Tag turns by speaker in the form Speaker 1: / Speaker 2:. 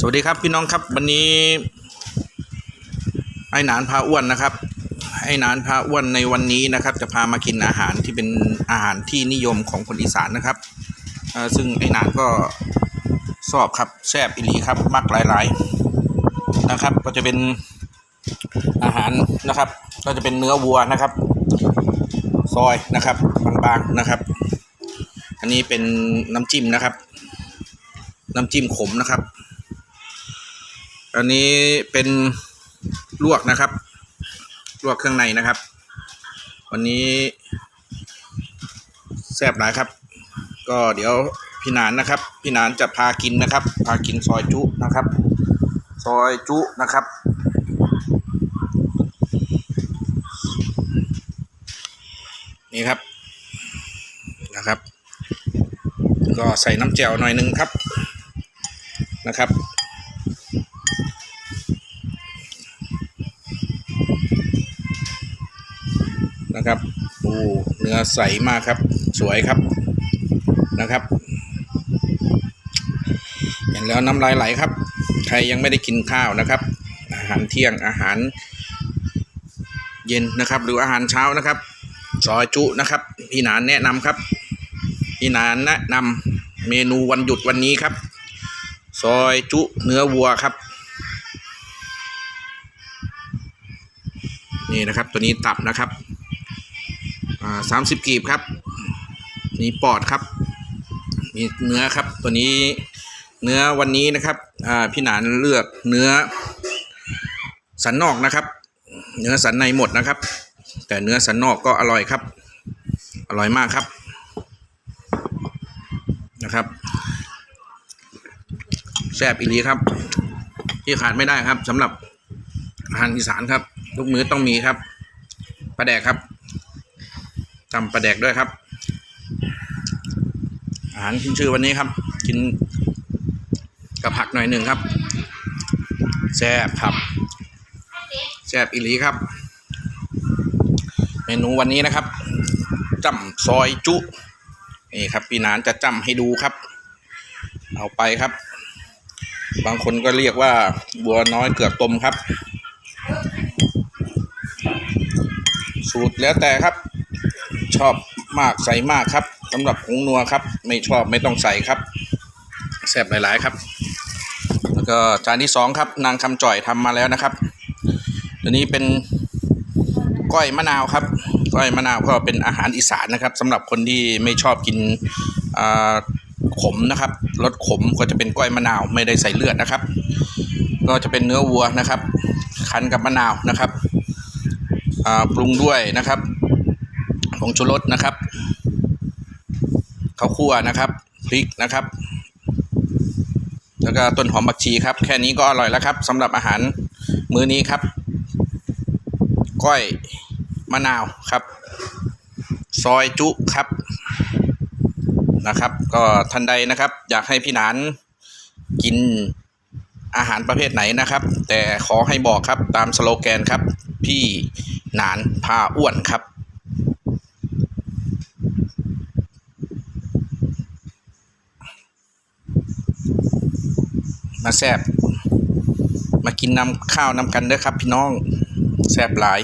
Speaker 1: สวัสดีครับพี่น้องครับวันนี้ไอ้หนานพาอ้วนนะครับไอ้หนานพาอ้วนในวันนี้นะครับ จะพามากินอาหารที่เป็นอาหารที่นิยมของคนอีสานนะครับซึ่งไอ้หนานก็ชอบครับแซ่บอิลีครับมักหลายๆนะครับ ก็จะเป็นอาหารนะครับ ก็จะเป็นเนื้อวัวนะครับ ซอยนะครับบางๆนะครับ อันนี้เป็นน้ำจิ้มนะครับ น้ำจิ้มขมนะครับ อันนี้เป็นลวกนะครับ ลวกเครื่องในนะครับ วันนี้แซ่บหลายครับ ก็เดี๋ยวพี่นานนะครับ พี่นานจะพากินนะครับ พากินซอยจุนะครับ ซอยจุนะครับ นี่ครับนะครับ ก็ใส่น้ำแจ่วหน่อยหนึงครับนะครับ นะครับโอ้เนื้อใสมากครับ สวยครับนะครับ เห็นแล้วน้ำลายไหลครับ ใครยังไม่ได้กินข้าวนะครับ อาหารเที่ยงอาหาร เย็นนะครับ หรืออาหารเช้านะครับ ซอยจุนะครับ พี่นานแนะนำครับ พี่นานแนะนำเมนูวันหยุดวันนี้ครับ ซอยจุเนื้อวัวครับ นี่นะครับตัวนี้ตับนะครับสามสิบกีบครับมีปอดครับมีเนื้อครับตัวนี้เนื้อวันนี้นะครับพี่หนานเลือกเนื้อสันนอกนะครับ เนื้อสันในหมดนะครับ แต่เนื้อสันนอกก็อร่อยครับ อร่อยมากครับนะครับแซ่บอีหลีครับ ที่ขาดไม่ได้ครับสำหรับอาหารอีสานครับ ทุกมื้อต้องมีครับปลาแดกครับจำปลาแดกด้วยครับ อาหารขึ้นชื่อวันนี้ครับ กินกับผักหน่อยหนึ่งครับแซ่บครับแซ่บอีลีครับ เมนูวันนี้นะครับจ้ำซอยจุนี่ครับพี่นานจะจ้ำให้ดูครับ เอาไปครับ บางคนก็เรียกว่าบัวน้อยเกือกต้มครับ สูตรแล้วแต่ครับ ชอบมากใส่มากครับสำหรับผงนัวครับ ไม่ชอบไม่ต้องใส่ครับแซ่บหลายๆครับ แล้วก็จานที่สองครับ นางคำจ่อยทำมาแล้วนะครับตัวนี้เป็นก้อยมะนาวครับ ก้อยมะนาวก็เป็นอาหารอีสานนะครับสำหรับคนที่ไม่ชอบกินขมนะครับรสขมก็จะเป็นก้อยมะนาวไม่ได้ใส่เลือดนะครับ ก็จะเป็นเนื้อวัวนะครับ คั้นกับมะนาวนะครับ ปรุงด้วยนะครับผงชูรสนะครับข้าวคั่วนะครับพริกนะครับ แล้วก็ต้นหอมบักชีครับ แค่นี้ก็อร่อยแล้วครับสำหรับอาหารมื้อนี้ครับ ก้อยมะนาวครับ ซอยจุครับนะครับ ก็ท่านใดนะครับ อยากให้พี่หนานกินอาหารประเภทไหนนะครับ แต่ขอให้บอกครับตามสโลแกนครับพี่ หนานพาอ้วนครับ มาแซบมากินน้ำข้าวน้ำกันเด้อครับ พี่น้องแซบหลาย